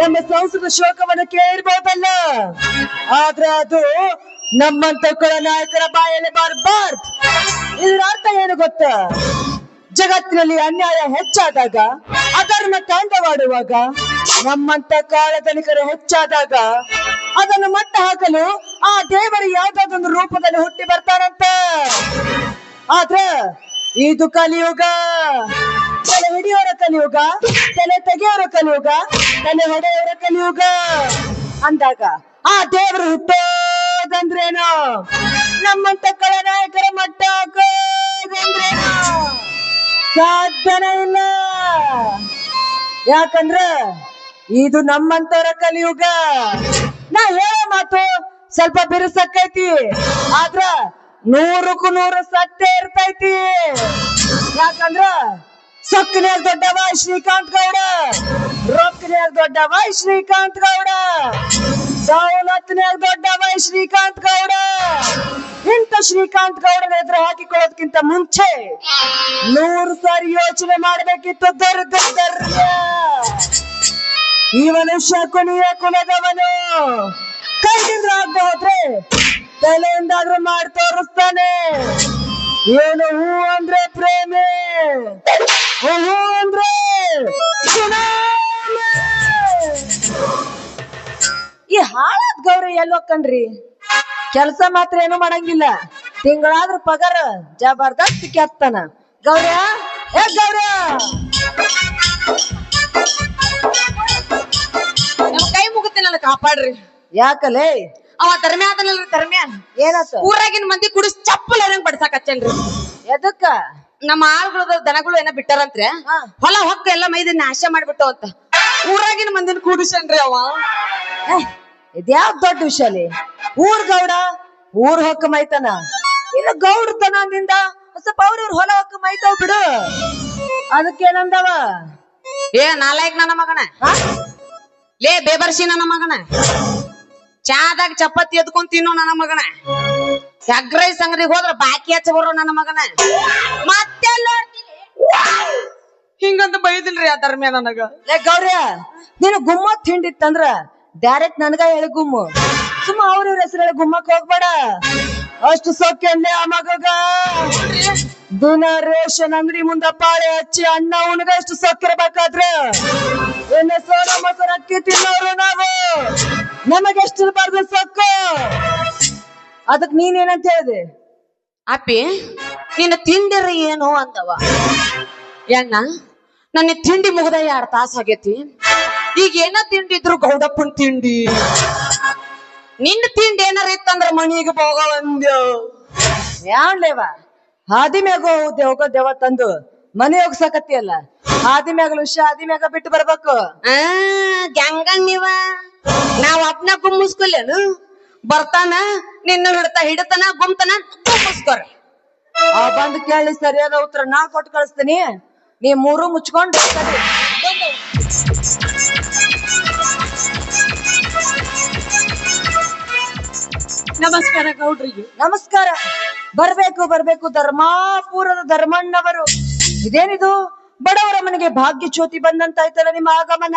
ಎಂಬ ಸಂಸ್ಕೃತ ಶೋಕವನ್ನು ಕೇಳಿರ್ಬೋದಲ್ಲ ಆದ್ರೆ ಅದು ನಮ್ಮಂತ ಕುಲ ನಾಯಕರ ಬಾಯಲ್ಲಿ ಬಾರ್ಬಾರ್ದು. ಇದರ ಅರ್ಥ ಏನು ಗೊತ್ತಾ? ಜಗತ್ತಿನಲ್ಲಿ ಅನ್ಯಾಯ ಹೆಚ್ಚಾದಾಗ, ಅಧರ್ಮ ತಾಂಡವಾಡುವಾಗ, ನಮ್ಮಂತ ಕಾಳಧನಿಕರು ಹೆಚ್ಚಾದಾಗ, ಅದನ್ನು ಮಟ್ಟ ಹಾಕಲು ಆ ದೇವರು ಯಾವ್ದಾದೊಂದು ರೂಪದಲ್ಲಿ ಹುಟ್ಟಿ ಬರ್ತಾರಂತ ಆದ್ರೆ, ಇದು ಕಲಿಯುಗ. ತಲೆ ಹಿಡಿಯೋರ ಕಲಿಯುಗ, ತಲೆ ತೆಗೆಯೋರ ಕಲಿಯುಗ, ತಲೆ ಹೊಡೆಯೋರ ಕಲಿಯುಗ ಅಂದಾಗ ಆ ದೇವರು ಹುಟ್ಟೋದಂದ್ರೇನು? ನಮ್ಮಂತ ಕಳನಾಯಕರ ಮಟ್ಟ ಹಾಕೋದಂದ್ರೇನು? ಸಾಧ್ಯನ ಇಲ್ಲ. ಯಾಕಂದ್ರ ಇದು ನಮ್ಮಂತವರ ಕಲಿಯುಗ. ನಾ ಹೇಳೋ ಮಾತು ಸ್ವಲ್ಪ ಬಿರುಸಕ್ಕೈತಿ, ಆದ್ರ ನೂರಕ್ಕೂ ನೂರು ಸತ್ಯ ಇರ್ತೈತಿ. ಯಾಕಂದ್ರ ಸೊಕ್ಕಿನ್ಯಾಗ ದೊಡ್ಡವ ಶ್ರೀಕಾಂತ್ ಗೌಡ. ರೊಕ್ಕನ್ಯಾಗ ದೊಡ್ಡವ ಶ್ರೀಕಾಂತ್ ಗೌಡ. ಸವಲತ್ತಿನ್ಯಾಗ ದೊಡ್ಡವ ಶ್ರೀಕಾಂತ್ ಗೌಡ. ಇಂಥ ಶ್ರೀಕಾಂತ್ ಗೌಡನ ಎದುರು ಹಾಕಿಕೊಳ್ಳೋದಕ್ಕಿಂತ ಮುಂಚೆ ನೂರು ಸಾರಿ ಯೋಚನೆ ಮಾಡಬೇಕಿತ್ತು ದರ್ದರ್ಯ ಈ ಮನುಷ್ಯ ಕೊನೆಯ ಕೊನೆಗವನು. ಕೈದಿಂದ ಆಗದೆ ಹೋದ್ರೆ ತಲೆಯಿಂದಾದ್ರೂ ಮಾಡಿ ತೋರಿಸ್ತಾನೆ. ಏನು ಹೂ ಅಂದ್ರೆ ಪ್ರೇಮಿ? ಹೂ ಅಂದ್ರೆ. ಈ ಹಾಳಾದ ಗೌರಿ ಎಲ್ಲೋ ಕಣ್ರಿ ಕೆಲಸ ಮಾತ್ರ ಏನು ಮಾಡಂಗಿಲ್ಲ. ತಿಂಗಳಾದ್ರ ಪಗಾರ ಜಬರ್ದಸ್ತ್ ಕೆತ್ತನ. ಗೌರ್ಯ ಹೇ ಗೌರ್ಯ! ನಮ್ ಕೈ ನನ್ನ ಕಾಪಾಡ್ರಿ. ಯಾಕಲೇ? ಅವ ಧರ್ಮ್ಯ ಅದನಲ್ರಿ ಧರ್ಮ್ಯ ಊರಾಗಿನ್ ಊರಾಗಿನ ಮಂದಿ ಕುಡಿಸ್ ಚಪ್ಪಲ್ ಏನಂಗ್ ಬಡ್ಸಾಕ್ ಹಚ್ಚನ್ರಿ ಎದಕ್ಕ? ನಮ್ಮ ಆಳುಗಳ ದನಗಳು ಏನ ಬಿಟ್ಟಾರಂತ್ರಿ. ಹೊಲ ಹೊಕ್ಕ ಎಲ್ಲ ಮೈದ ನಾಶ ಮಾಡ್ಬಿಟ್ಟು ಅಂತ. ಊರಾಗಿನ ಮಂದಿನ ಕೂಡಿಸನ್ರಿ ಅವ? ಇದ್ಯಾವ್ ದೊಡ್ಡ ವಿಷಯಲಿ ಊರ್ ಗೌಡ ಊರ್ ಹೊಕ್ಕ ಮೈತನ. ಇನ್ನು ಗೌಡತನದಿಂದ ಸ್ವಲ್ಪ ಅವ್ರವ್ರ ಹೊಲ ಹೊಕ್ಕ ಮೈತಾವ್ ಬಿಡು. ಅದಕ್ಕೇನಂದವ? ಏ ನಾಲಾಯಕ್ ನನ್ನ ಮಗನ? ಲೇ ಬೇಬರ್ಸಿ ನನ್ನ ಮಗನ? ಚಾದಾಗ ಚಪಾತಿ ಎದ್ಕೊಂಡ್ ತಿನ್ನೋ ನನ್ನ ಮಗನ. ಎಗ್ ರೈಸ್ ಅಂಗಡಿಗೆ ಹೋದ್ರ ಬಾಕಿ ಹಚ್ಚ ಬರೋ ನನ್ನ ಮಗನ. ಮತ್ತೆಲ್ಲ ಹಿಂಗಂತ ಬೈದಿಲ್ರಿ ಆ ಧರ್ಮ ನನಗ. ಏ ಗೌರ್ಯ ನೀನು ಗುಮ್ಮ ತಿಂಡಿತ್ತಂದ್ರ ಡೈರೆಕ್ಟ್ ನನಗ ಹೇಳಿ ಗುಮ್ಮು. ಸುಮ್ಮ ಅವ್ರ ಇವ್ರ ಹೆಸರು ಹೇಳಿ ಗುಮ್ಮಕ್ ಹೋಗ್ಬೇಡ. ಅಷ್ಟು ಸೊಕ್ಕೆನ್ನೆ ಆ ಮಗಗ. ದಿನ ರೇಷನ್ ಅಂಗಡಿ ಮುಂದ ಪಾಳೆ ಹಚ್ಚಿ ಅಣ್ಣ ಉಣಗ ಎಷ್ಟು ಸೊಕ್ಕಿರ್ಬೇಕಾದ್ರ ಎಣ್ಣೆ ಸೋಡ ಮೊಸರು ಅಕ್ಕಿ ತಿನ್ನೋರು ನಾವು. ನಮಗೆಷ್ಟು ಬರ್ದ ಸೊಕ್ಕು ಅದಕ್ ನೀನೇನಂತ ಹೇಳಿದೆ? ಅಪ್ಪಿ ನಿನ್ನ ತಿಂಡಿರ ಏನು ಅಂದವ? ಎಣ್ಣ ನನ್ನ ತಿಂಡಿ ಮುಗ್ದ ಎರಡ್ ತಾಸ ಆಗೇತಿ. ಈಗ ಏನ ತಿಂಡಿ ಇದ್ರು ಗೌಡಪ್ಪನ್ ತಿಂಡಿ? ನಿನ್ನ ತಿಂಡಿ ಏನಾರ ಇತ್ತಂದ್ರ ಮನಿಗೆ ಹೋಗವಂದ್ಯ ಯಾವ್ಲೇವ ಹಾದಿ ಮ್ಯಾಗ ಹೋಗೋ ದೇವ ತಂದು. ಮನೆ ಹೋಗ್ಸಕತ್ತಿಯಲ್ಲ? ಹಾದಿ ಮ್ಯಾಗ ಹುಷ ಹಾದಿ ಮ್ಯಾಗ ಬಿಟ್ಟು ಬರ್ಬೇಕು. ಆ ಗ್ಯಾಂಗ್ ನೀವ ನಾವ್ ಅಪ್ನ ಗುಮ್ಮಿಸ್ಕೊಲ್ಲೇನು? ಬರ್ತಾನ ನಿನ್ನ ಹಿಡ್ತಾ ಹಿಡತನ ಗುಮ್ತನ ಗುಮ್ಮಿಸ್ಕೊರಿ ಆ ಬಂದ್ ಕೇಳಿ ಸರಿಯಾದ ಉತ್ತರ ನಾ ಕೊಟ್ಟು ಕಳಿಸ್ತೀನಿ. ನೀ ಮೂರು ಮುಚ್ಕೊಂಡು. ನಮಸ್ಕಾರ ಗೌಡ್ರಿಗೆ. ನಮಸ್ಕಾರ. ಬರ್ಬೇಕು ಬರ್ಬೇಕು ಧರ್ಮಾಪುರದ ಧರ್ಮಣ್ಣವರು. ಇದೇನಿದು? ಬಡವರ ಮನೆಗೆ ಭಾಗ್ಯ ಜ್ಯೋತಿ ಬಂದಂತಾಯ್ತಲ್ಲ ನಿಮ್ಮ ಆಗಮನ.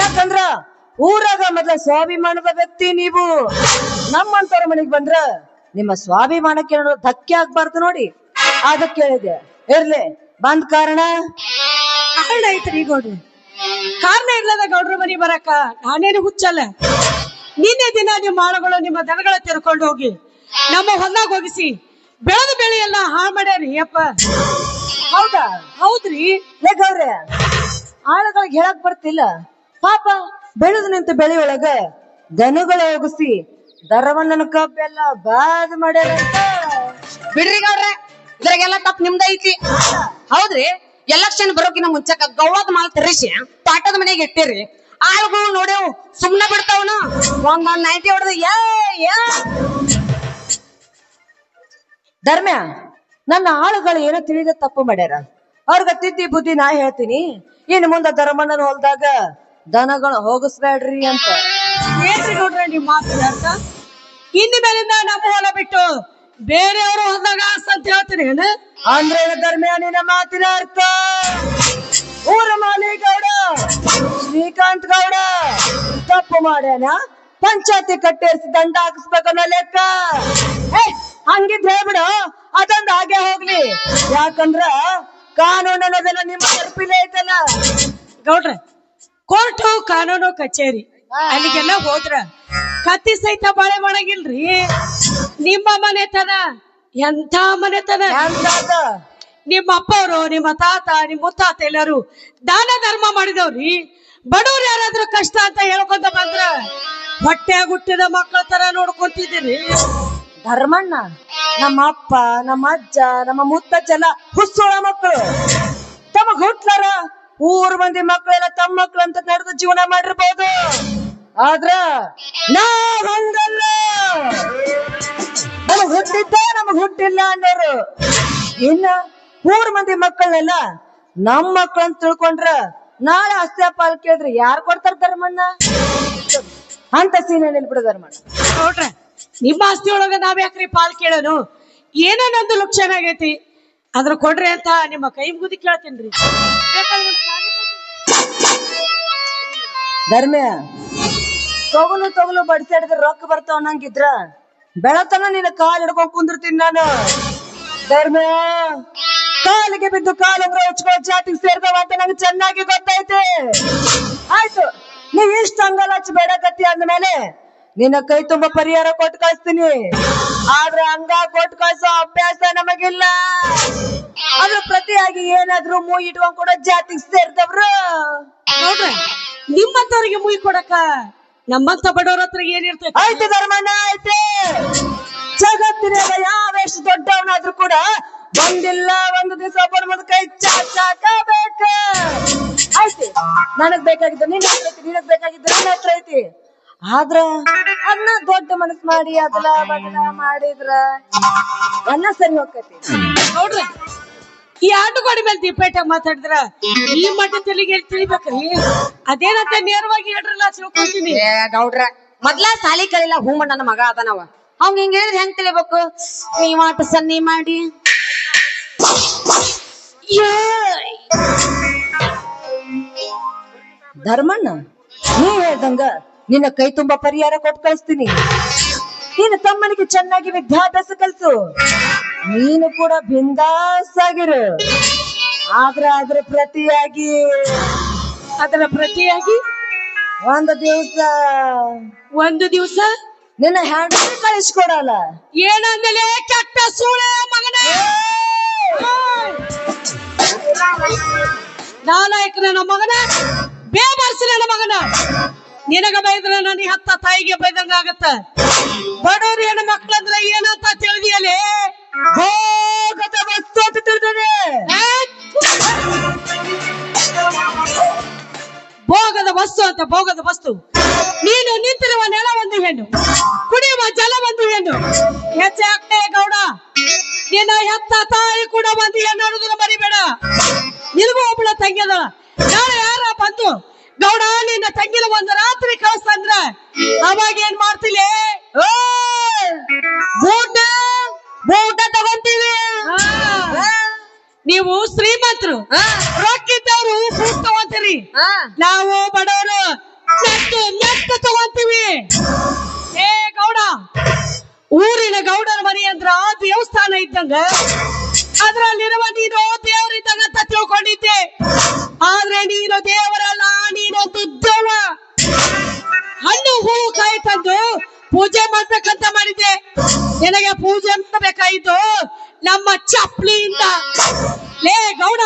ಯಾಕಂದ್ರ ಊರಾಗ ಮೊದ್ಲ ಸ್ವಾಭಿಮಾನದ ವ್ಯಕ್ತಿ ನೀವು. ನಮ್ಮಂತವ್ರ ಮನೆಗೆ ಬಂದ್ರ ನಿಮ್ಮ ಸ್ವಾಭಿಮಾನಕ್ಕೆ ಧಕ್ಕೆ ಆಗ್ಬಾರ್ದು ನೋಡಿ. ಅದಕ್ಕೆ ಕೇಳಿದೆ. ಇರ್ಲಿ ಬಂದ್ ಕಾರಣ? ಕಾರಣ ಐತ್ರಿ ಗೌಡ್ರಿ. ಕಾರಣ ಇಲ್ಲದ ಗೌಡ್ರ ಮನಿ ಬರಕ ನಾನೇನು ಹುಚ್ಚಲ್ಲ. ನಿನ್ನೆ ದಿನ ನಿಮ್ಮ ಆಳುಗಳು ನಿಮ್ಮ ದನಗಳ ತೆರ್ಕೊಂಡು ಹೋಗಿ ನಮ್ಮ ಹೊಲ್ದಾಗ ಹೋಗಿಸಿ ಬೆಳೆದ ಬೆಳೆ ಎಲ್ಲ ಹಾಳು ಮಾಡ್ಯಾರಿ ಅಪ್ಪ ಹೌದಾ? ಹೌದ್ರಿ. ಗೌರ್ಯ ಆಳುಗಳಿಗೆ ಹೇಳಕ್ ಬರ್ತಿಲ್ಲ. ಪಾಪ ಬೆಳೆದು ನಿಂತ ಬೆಳೆಯೊಳಗ ದನಗಳ ಹೋಗಿಸಿ ದರವಣ್ಣನ ಕಬ್ಬೆಲ್ಲ ಬಾದ್ ಮಾಡ್ಯಾರಂತ. ಬಿಡ್ರಿ ಗೌಡ್ರೆ ಇದ್ರಾಗೆಲ್ಲ ತಪ್ಪು ನಿಮ್ದ ಐತಿ. ಹೌದ್ರಿ ಎಲೆಕ್ಷನ್ ಬರೋಕಿನ ಮುಂಚೆಕ ಗೌವಾದ ಮಾಲ್ ತರಿಸಿ ತಾಟದ ಮನೆಗೆ ಇಟ್ಟಿರಿ. ಆಳುಗಳು ನೋಡ್ಯಾವು ಸುಮ್ನೆ ಬಿಡ್ತಾವನು. ಒಂದ್ ನೈಂಟಿ ಹೊಡೆದು ಯಾ ಏ. ಧರ್ಮ್ಯ ನನ್ನ ಆಳುಗಳು ಏನೋ ತಿಳಿದ ತಪ್ಪು ಮಾಡ್ಯಾರ. ಅವ್ರಿಗೆ ತಿದ್ದಿ ಬುದ್ಧಿ ನಾ ಹೇಳ್ತೀನಿ. ಇನ್ನು ಮುಂದೆ ಧರ್ಮಣ್ಣನ ಹೊಲ್ದಾಗ ದನಗಳು ಹೋಗಿಸ್ಬೇಡ್ರಿ ಅಂತ. ಏನ್ರಿ ನೋಡ್ರಿ ನಿಮ್ ಮಾತು ಅರ್ಥ? ಇನ್ನು ಮೇಲಿಂದ ನಮ್ಮ ಹೊಲ ಬಿಟ್ಟು ಬೇರೆಯವರು ಹೋದಾಗ ಅಂತ ಹೇಳ್ತೀನಿ ಏನು? ಅಂದ್ರೆ ಧರ್ಮಿಯಾನಿನ ನಿನ್ನ ಮಾತಿನ ಅರ್ಥ. ಊರ ಮಾಲಿ ಗೌಡ ಶ್ರೀಕಾಂತ್ ಗೌಡ ತಪ್ಪು ಮಾಡ್ಯಾನ? ಪಂಚಾಯತಿ ಕಟ್ಟೇರಿಸಿ ದಂಡ ಹಾಕಿಸ್ಬೇಕನ್ನೋ ಲೆಕ್ಕ. ಏ ಹಂಗಿದ್ ಹೇಳ್ಬಿಡು. ಅದೊಂದ್ ಹಾಗೆ ಹೋಗ್ಲಿ. ಯಾಕಂದ್ರ ಕಾನೂನು ಅನ್ನೋದೆಲ್ಲ ನಿಮ್ಮ ತರ್ಪಿಲೇ ಐತಲ್ಲ. ಗೌಡ್ರ ಕೋರ್ಟು ಕಾನೂನು ಕಚೇರಿ. ಅಲ್ಲಿಗೆಲ್ಲ ಹೋದ್ರ ಕತ್ತಿ ಸಹಿತ ಬಾಳೆ ಮಾಡಂಗಿಲ್ರಿ ನಿಮ್ಮ ಮನೆತನ ಎಂತ ಮನೆತನ? ನಿಮ್ಮ ಅಪ್ಪವರು ನಿಮ್ಮ ತಾತ ನಿಮ್ಮ ಮುತ್ತಾತ ಎಲ್ಲರೂ ದಾನ ಧರ್ಮ ಮಾಡಿದವ್ರಿ. ಬಡವ್ರು ಯಾರಾದ್ರೂ ಕಷ್ಟ ಅಂತ ಹೇಳ್ಕೊಂತ ಬಂದ್ರ ಹೊಟ್ಟೆ ಹುಟ್ಟಿದ ಮಕ್ಕಳ ತರ ನೋಡ್ಕೊಂತಿದ್ದೀರಿ. ಧರ್ಮಣ್ಣ ನಮ್ಮ ಅಪ್ಪ ನಮ್ಮ ಅಜ್ಜ ನಮ್ಮ ಮುತ್ತಜ್ಜೆಲ್ಲ ಹುಸ್ಸೋಳ ಮಕ್ಕಳು. ತಮಗ್ ಹುಟ್ಲಾರ ಊರ್ ಮಂದಿ ಮಕ್ಕಳೆಲ್ಲ ತಮ್ಮ ಮಕ್ಕಳು ಅಂತ ನಡೆದು ಜೀವನ ಮಾಡಿರ್ಬೋದು. ಆದ್ರ ನಾವ್ ನಮಗ್ ಹುಟ್ಟಿದ್ದ, ನಮಗ್ ಹುಟ್ಟಿಲ್ಲ ಅನ್ನೋರು. ಇನ್ನ ಊರ್ ಮಂದಿ ಮಕ್ಕಳನ್ನೆಲ್ಲ ನಮ್ ಮಕ್ಕಳು ಅಂತ ತಿಳ್ಕೊಂಡ್ರ ನಾಳೆ ಅಷ್ಟೇ ಪಾಲ್ ಕೇಳಿದ್ರೆ ಯಾರು ಕೊಡ್ತಾರ ಧರ್ಮಣ್ಣ? ಅಂತ ಸೀನೆ ನಿಲ್ಬಿಡು ಧರ್ಮಣ್ಣ. ನೋಡ್ರ, ನಿಮ್ಮ ಆಸ್ತಿ ಒಳಗ ನಾವ್ ಯಾಕ್ರಿ ಪಾಲ್ ಕೇಳೋನು ಏನೋ ನಂದು ಲಕ್ಷಣ ಆಗೈತಿ? ಅದ್ರ ಕೊಡ್ರಿ ಅಂತ ನಿಮ್ಮ ಕೈ ಮುಗಿದು ಕೇಳ್ತೀನಿ ಬೇಕಾದ್ರೆ ನಿಮ್ ತಗಲು ತಗಲು ಬಡಿಸಾಡಿದ್ರೆ ರೊಕ್ಕ ಬರ್ತಾವ ಅನ್ನಂಗಿದ್ರ? ಬೆಳತನ ನಿನ್ನ ಕಾಲ್ ಹಿಡ್ಕೊಂಡ್ ಕುಂದಿರ್ತೀನಿ ನಾನು. ಧರ್ಮ? ಕಾಲಿಗೆ ಬಿದ್ದು ಕಾಲಂದ್ರ ಉಚ್ಕೋ, ಜಾತಿಗೆ ಸೇರ್ತಾವ ಅಂತ ನಂಗೆ ಚೆನ್ನಾಗಿ ಗೊತ್ತೈತೆ. ಆಯ್ತು, ನೀ ಇಷ್ಟ ಅಂಗಲ ಹಚ್ಚಿ ಬೇಡಕತ್ತಿ ಅಂದ್ಮೇಲೆ ನಿನ್ನ ಕೈ ತುಂಬಾ ಪರಿಹಾರ ಕೊಟ್ಟು ಕಳಿಸ್ತೀನಿ. ಆದ್ರೆ ಹಂಗ ಕೊಟ್ಟು ಕಳ್ಸೋ ಅಭ್ಯಾಸ ನಮಗಿಲ್ಲ. ಅದ್ರ ಪ್ರತಿಯಾಗಿ ಏನಾದ್ರೂ ಮೂ ಇಟ್ಕೊಂಡ್ ಕೂಡ ಜಾತಿಗೆ ಸೇರ್ತವ್ರು ನೋಡ್ರ ನಿಮ್ಮಂತವ್ರಿಗೆ ಮುಯಿ ಕೊಡಕ. ನಮ್ಮಂತ ಬಡವ್ರ ಹತ್ರ ಏನಿರ್ತೈತಿ? ಆಯ್ತು ಐತೆ ಜಗತ್ತಿನ ಜಗತ್ತಿನಾಗ ಯಾವೆಷ್ಟು ದೊಡ್ಡವನಾದ್ರೂ ಕೂಡ ಒಂದಿಲ್ಲ ಒಂದು ದಿವಸ ಒಬ್ಬನ ಕೈ ಕೈ ಚಾಚಾಕಬೇಕು. ಆಯ್ತು ನನಗ್ ಬೇಕಾಗಿದ್ದ ನಿನ್ನ ಹತ್ರ ಐತಿ ನಿನಗ್ ಬೇಕಾಗಿದ್ದ ನನ್ನ ಹತ್ರ ಐತಿ. ಆದ್ರ ಅದನ್ನ ದೊಡ್ಡ ಮನಸ್ ಮಾಡಿ ಅದಲ ಬದಲ ಮಾಡಿದ್ರ ಅನ್ನ ಸರಿ ಹೋಗ್ತೈತಿ. ನೋಡ್ರ ಈ ಆಟುಗೋಡಿ ಮೇಲೆ ದೀಪೇಟ ಮಾತಾಡಿದ್ರ ಈ ಮಟ್ಟ ತೆಲಿಗೆ ತಿಳಿಬೇಕ್ರಿ ಅದೇನಂತ ನೇರವಾಗಿ ಹೇಳ್ರಲ್ಲ ತಿಳ್ಕೊಂತೀನಿ ಏ ಗೌಡ್ರ ಮೊದ್ಲ ಸಾಲಿ ಕಲಿಲ್ಲ ಹೂ ನನ್ನ ಮಗ ಅದನವ ಅವ್ನ್ ಹಿಂಗ್ ಹೇಳಿದ್ರೆ ಹೆಂಗ್ ತಿಳಿಬೇಕು? ನೀವಾಟ ಸನ್ನಿ ಮಾಡಿ. ಏಯ್! ಧರ್ಮಣ್ಣ ನೀ ಹೇಳ್ದಂಗ ನಿನ್ನ ಕೈ ತುಂಬಾ ಪರಿಹಾರ ಕೊಟ್ಟು ಕಳಿಸ್ತೀನಿ. ನೀನು ತಮ್ಮನಿಗೆ ಚೆನ್ನಾಗಿ ವಿದ್ಯಾಭ್ಯಾಸ ಕಲಿಸು. ನೀನು ಕೂಡ ಬಿಂದಾಸ್ ಆಗಿರು ಆದ್ರ ಅದ್ರ ಪ್ರತಿಯಾಗಿ ಅದರ ಪ್ರತಿಯಾಗಿ? ಒಂದು ದಿವಸ. ಒಂದು ದಿವಸ? ನಿನ್ನ ಹ್ಯಾಂಡ್ ಕಳಿಸ್ಕೊಡಲ್ಲ. ಏನಂದಲೇ ಕೆಟ್ಟ ಸೂಳೆ ಮಗನ? ನಾನಾಯ್ಕ ನನ್ನ ಮಗನ? ಬೇಬರ್ಸಿ ನನ್ನ ಮಗನ. ನಿನಗ ಬೈದ್ರೆ ನನಗೆ ಹತ್ತ ತಾಯಿಗೆ ಬೈದಂಗ ಆಗತ್ತ ಬಡವ್ರು ಹೆಣ್ಣು ಮಕ್ಕಳಂದ್ರೆ ಏನಂತ ತಿಳಿದಿಯಲೇ? ಭೋಗದ ವಸ್ತು ಅಂತ ಭೋಗದ ವಸ್ತು ನೀನು ನಿಂತಿರುವ ನೆಲ ಒಂದು ಹೆಣ್ಣು, ಕುಡಿಯುವ ಜಲ ಒಂದು ಹೆಣ್ಣು. ಹೆಚ್ಚಾಗ್ತೇ ಗೌಡ, ನಿನ್ನ ಹೆತ್ತ ತಾಯಿ ಕೂಡ ಒಂದು ಹೆಣ್ಣು ಅನ್ನೋದನ್ನ ಮರಿಬೇಡ. ನಿನಗೂ ಒಬ್ಬಳ ತಂಗಿದ ನಾಳೆ ಯಾರ ಬಂದು, ಗೌಡ, ನಿನ್ನ ತಂಗಿನ ಒಂದು ರಾತ್ರಿ ಕಳಿಸ್ತಂದ್ರ ಅವಾಗ ಏನ್ ಮಾಡ್ತಿಲೇ? ಊಟ ನೀವು ಶ್ರೀಮಂತರು. ರೊಕ್ಕಿದ್ದವ್ರು ಫುಡ್ ತಗೊಂತೀರಿ ನಾವು ಬಡವರು ಮೆಟ್ಟು ಮೆಟ್ಟು ತಗೊಂತೀವಿ. ಏ ಗೌಡ ಊರಿನ ಗೌಡರ ಮನೆ ಅಂದ್ರ ದೇವಸ್ಥಾನ ಇದ್ದಂಗ ಅದ್ರಲ್ಲಿರುವ ನೀನು ದೇವರಿದ್ದಂಗ ಅಂತ ತಿಳ್ಕೊಂಡಿದ್ದೆ. ಆದ್ರೆ ನೀನು ದೇವರಲ್ಲ ನೀನು ದುಡ್ಡವ ಹಣ್ಣು ಹೂವು ಕಾಯಿ ತಂದು ಪೂಜೆ ಮಾಡ್ಬೇಕಂತ ಮಾಡಿದ್ದೆ. ನಿನಗೆ ಪೂಜೆ ಮಾಡ್ಬೇಕಾಯ್ತು. ನಮ್ಮ ಚಪ್ಲಿಯಿಂದ ಲೇ ಗೌಡ,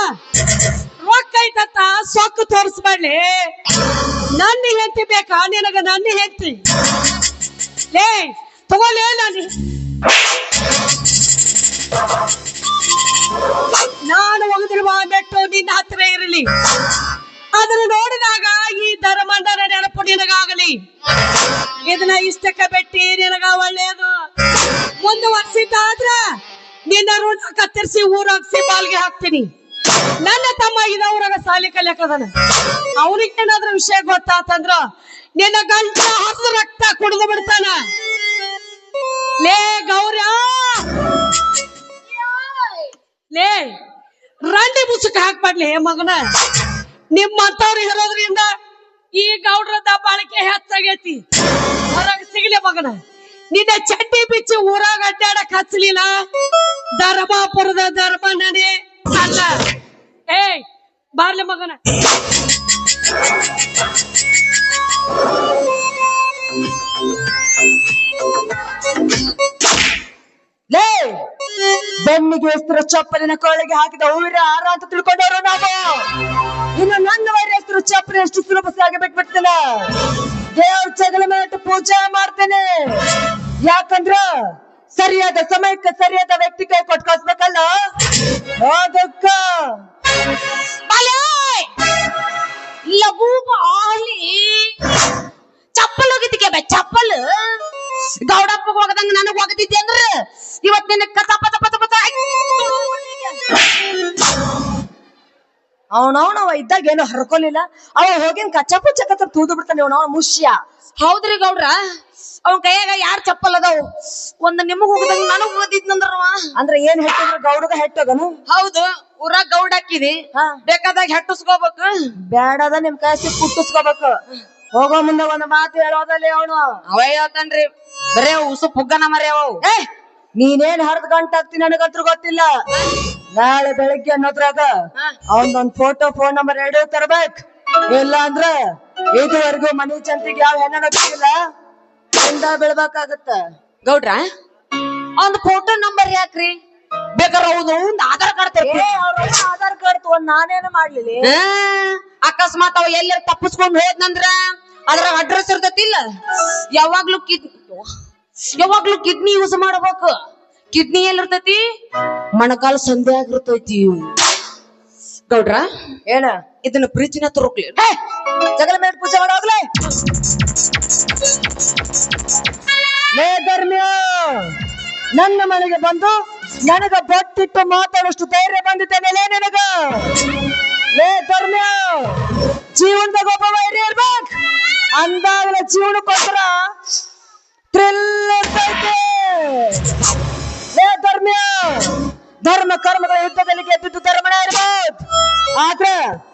ರೊಕ್ಕ ಐತತ್ತ ಸೊಕ್ಕು ತೋರಿಸ್ಬಾಡ್ಲಿ ನನ್ನ ಹೆಂತಿ ಬೇಕಾ? ನಿನಗ ನನ್ನ ಹೆಂಡತಿ. ಲೇ, ತಗೊಳ್ಳೇ ನಾನು ನಾನು ಒಗದಿರುವ ಬೆಟ್ಟು ನಿನ್ನ ಹತ್ರ ಇರಲಿ. ಅದನ್ನು ನೋಡಿದಾಗ ಈ ಧರ್ಮಂಡನ ನೆನಪು ನಿನಗಾಗಲಿ. ಇದನ್ನ ಇಷ್ಟಕ್ಕೆ ಬೆಟ್ಟಿ ನಿನಗ ಒಳ್ಳೆಯದು ಮುಂದುವರ್ಸಿದ್ದಾದ್ರ ನಿನ್ನ ರೋಜ ಕತ್ತರಿಸಿ ಊರಾಗ್ಸಿ ಬಾಲ್ಗೆ ಹಾಕ್ತೀನಿ. ನನ್ನ ತಮ್ಮ ಇದವ್ರಾಗ ಸಾಲಿ ಕಲಿಯಕದನ ಅವನಿಗೇನಾದ್ರೂ ವಿಷಯ ಗೊತ್ತಾತಂದ್ರ ನಿನ್ನ ಗಂಟ ಹಸು ರಕ್ತ ಕುಡಿದು ಬಿಡ್ತಾನ. ಲೇ ಗೌರ ಲೇ, ರಂಡಿ ಮುಸುಕ ಹಾಕ್ಬಾಡ್ಲಿ ಮಗನ. ನಿಮ್ಮಂತವ್ರು ಇರೋದ್ರಿಂದ ಈ ಗೌಡ್ರದ ಬಾಳಿಕೆ ಹೆಚ್ಚಾಗೈತಿ. ಹೊರಗೆ ಸಿಗ್ಲಿ ಮಗನ. ನಿನ್ನ ಚಡ್ಡಿ ಬಿಚ್ಚಿ ಊರಾಗ ಅಡ್ಡಾಡಕ್ ಹಚ್ಚಲಿಲ್ಲ ಧರ್ಮಾಪುರದ ಧರ್ಮ ನಡೆ. ಏಯ್, ಬಾರ್ಲಿ ಮಗನ. ಲೇ, ಬೆನ್ನಿಗೆ ಹೆಸರು ಚಪ್ಪಲಿನ ಕೋಳಿಗೆ ಹಾಕಿದ ಊರ ಆರ ಅಂತ ತಿಳ್ಕೊಂಡಿರೋ ನಾವು. ಇನ್ನು ನನ್ನ ವೈರ ಹೆಸರು ಚಪ್ಪಲಿ ಎಷ್ಟು ಸುಲಭವಾಗಿ ಬಿಟ್ಬಿಡ್ತಿಲ್ಲ ಜಗಲ ಮೇಲೆ ಪೂಜೆ ಮಾಡ್ತೇನೆ. ಯಾಕಂದ್ರ ಸರಿಯಾದ ಸಮಯಕ್ಕೆ ಸರಿಯಾದ ವ್ಯಕ್ತಿ ಕೈ ಕೊಟ್ಟು ಕಳ್ಸ್ಬೇಕಲ್ಲ ಅದಕ್ಕ. ಲಘು ಬಾಲಿ ಚಪ್ಪಲ್ ಹೋಗಿದ್ದಕ್ಕೆ ಬೆ, ಚಪ್ಪಲ್. ಗೌಡಪ್ಪ ಹೋಗದಂಗ ನನಗ್ ಹೋಗದಿದ್ದೆ ಅಂದ್ರ ಇವತ್ ನಿನ್ನ ಕಸ ಪತ ಪತ ಪತ ಅವನವನವ ಇದ್ದಾಗ ಏನೋ ಹರ್ಕೊಲಿಲ್ಲ. ಅವ ಹೋಗಿನ ಕಚ್ಚ ಪುಚ್ಚ ಕತ್ತ ತೂದು ಬಿಡ್ತಾನೆ ಅವನ ಮುಷ್ಯ. ಹೌದ್ರಿ ಗೌಡ್ರ? ಅವನ್ ಕೈಯಾಗ ಯಾರ ಚಪ್ಪಲ್ ಅದಾವು? ಒಂದ್ ನಿಮಗ್ ಹೋಗದಂಗ ನನಗ್ ಓದಿದ್ನಂದ್ರವ ಅಂದ್ರೆ ಏನ್ ಹೆಟ್ಟಿದ್ರು ಗೌಡಗ ಹೆಟ್ಟೋಗನು? ಹೌದು ಊರಾಗ ಗೌಡ್ ಹಾಕಿದಿ. ಬೇಕಾದಾಗ ಹೆಟ್ಟಿಸ್ಕೋಬೇಕು. ಬೇಡದ ನಿಮ್ ಕಾಸಿ ಕುಟ್ಟಿಸ್ಕೋಬೇಕು. ಹೋಗೋ ಮುಂದೆ ಒಂದ್ ಮಾತು ಹೇಳೋದಲ್ಲಿ ಅವನು. ಅವ ಹೇಳ್ತಾನ್ರಿ ಬರೇ ಉಸು ಪುಗ್ಗನ ಮರಿ ಅವು. ಏ ನೀನೇನ್ ಹರ್ದ್ ಗಂಟಾಗ್ತಿ ನನಗಂತೂ ಗೊತ್ತಿಲ್ಲ. ನಾಳೆ ಬೆಳಿಗ್ಗೆ ಅನ್ನೋದ್ರಾಗ. ಅವನೊಂದ್ ಫೋಟೋ ಫೋನ್ ನಂಬರ್ ಎರಡು ತರಬೇಕು. ಇಲ್ಲ ಅಂದ್ರ ಇದುವರೆಗೂ ಮನಿ ಚಂತಿಗೆ ಯಾವ ಹೆಣ್ಣ ಗೊತ್ತಿಲ್ಲ ಹಿಂದ ಬೀಳ್ಬೇಕಾಗತ್ತ. ಗೌಡ್ರ ಅವ್ನ ಫೋಟೋ ನಂಬರ್ ಯಾಕ್ರಿ? ಬೇಕಾದ್ರೆ ಅವನು ಒಂದ್ ಆಧಾರ್ ಕಾರ್ಡ್ ತರ್ತೀವಿ ಅವ್ರ ಆಧಾರ್ ಕಾರ್ಡ್ ತಗೊಂಡ್ ನಾನೇನು ಮಾಡ್ಲಿಲ್ಲ ಅಕಸ್ಮಾತ್ ಅವ ಎಲ್ಲರ ತಪ್ಪಿಸ್ಕೊಂಡ್ ಹೋದ್ನಂದ್ರ ಅದ್ರ ಅಡ್ರೆಸ್ ಇರ್ತೈತಿಲ್ಲ ಯಾವಾಗ್ಲೂ ಕಿಡ್ ಯಾವಾಗ್ಲೂ ಕಿಡ್ನಿ ಯೂಸ್ ಮಾಡ್ಬೇಕು. ಕಿಡ್ನಿ ಎಲ್ಲಿರ್ತೈತಿ? ಮೊಣಕಾಲ್ ಸಂಧೆ ಆಗಿರ್ತೈತಿ ಗೌಡ್ರ ಏನ? ಇದನ್ನ ಪ್ರೀತಿನ ತುರುಕ್ಲಿ. ಜಗಲ ಮೇಲೆ ಪೂಜೆ ಮಾಡೋಗ್ಲೇ ಲೇ ಧರ್ಮ್ಯ ನನ್ನ ಮನೆಗೆ ಬಂದು ನನಗ ಬೊಟ್ಟಿಟ್ಟು ಮಾತಾಡೋಷ್ಟು ಧೈರ್ಯ ಬಂದಿದ್ದೇನೆ ಲೇ ನಿನಗ. ಲೇ ಧರ್ಮಿಯ ಜೀವನದಾಗ ಒಬ್ಬ ವೈರಿ ಇರ್ಬೇಕು. ಅಂದಾಗಲ ಜೀವನಕ್ಕೋಸ್ಕರ ಥ್ರಿಲ್ ಇರ್ತೈತೆ ಲೇ ಧರ್ಮ್ಯ ಧರ್ಮ ಕರ್ಮಗಳ ಯುದ್ಧದಲ್ಲಿ ಗೆದ್ದಿದ್ದು ಧರ್ಮನೇ ಇರ್ಬೋದು. ಆದ್ರೆ